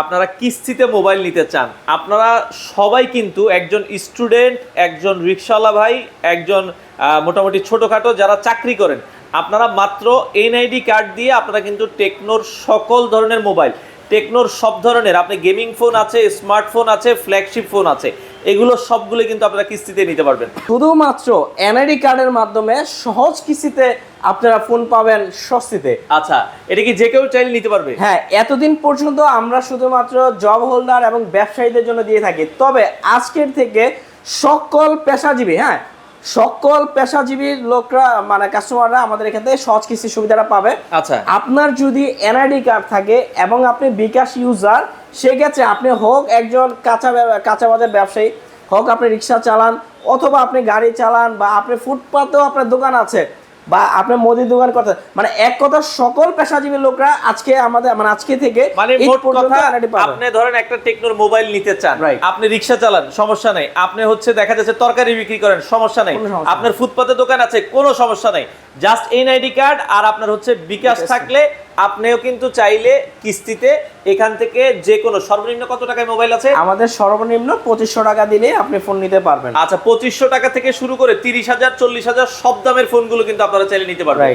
আপনারা কিস্তিতে মোবাইল নিতে চান, আপনারা সবাই কিন্তু একজন স্টুডেন্ট, একজন রিক্সাওয়ালা ভাই, একজন মোটামুটি ছোটোখাটো যারা চাকরি করেন, আপনারা মাত্র এনআইডি কার্ড দিয়ে আপনারা কিন্তু টেকনোর সকল ধরনের মোবাইল টেকনোর সব ধরনের আপনি গেমিং ফোন আছে স্মার্টফোন আছে ফ্ল্যাগশিপ ফোন আছে এগুলো সবগুলো কিন্তু আপনারা কিস্তিতে নিতে পারবেন। শুধুমাত্র এনআইডি কার্ডের মাধ্যমে সহজ কিস্তিতে আপনারা ফোন পাবেন স্বস্তিতে। আচ্ছা এটা কি যে কেউ চাইলে নিতে পারবে? হ্যাঁ এতদিন পর্যন্ত আমরা শুধুমাত্র জব হোল্ডার এবং ব্যবসায়ীদের জন্য দিয়ে থাকি। তবে আজকের থেকে সকল পেশাজীবী হ্যাঁ সকল পেশাজীবী লোকরা মানে কাস্টমাররা আমাদের এখান থেকে সহজ কিস্তির সুবিধাটা পাবে। আচ্ছা। আপনার যদি এনআইডি কার্ড থাকে এবং আপনি বিকাশ ইউজার সেক্ষেত্রে আপনি হোক একজন কাঁচা কাঁচা বাজার ব্যবসায়ী হোক আপনি রিক্সা চালান অথবা আপনি গাড়ি চালান বা আপনি ফুটপাতেও আপনার দোকান আছে বা আপনার মুদির দোকান কথা মানে এক কথা সকল পেশাজীবী লোকরা আজকে আমাদের মানে আজকে থেকে মানে মোট কথা আপনি ধরেন একটা টেকনোর মোবাইল নিতে চান. আপনি রিক্সা চালান সমস্যা নাই। আপনি হচ্ছে দেখা যাচ্ছে তরকারি বিক্রি করেন সমস্যা নাই। আপনার ফুটপাতে দোকান আছে কোনো সমস্যা নাই। জাস্ট এনআইডি কার্ড আর আপনার হচ্ছে বিকাশ। থাকলে। আপনিও কিন্তু চাইলে কিস্তিতে এখান থেকে যে কোনো সর্বনিম্ন কত টাকায় মোবাইল আছে? আমাদের সর্বনিম্ন পঁচিশশো টাকা দিলে আপনি ফোন নিতে পারবেন। আচ্ছা পঁচিশশো টাকা থেকে শুরু করে তিরিশ হাজার চল্লিশ হাজার সব দামের ফোনগুলো কিন্তু আপনারা চাইলে নিতে পারবেন.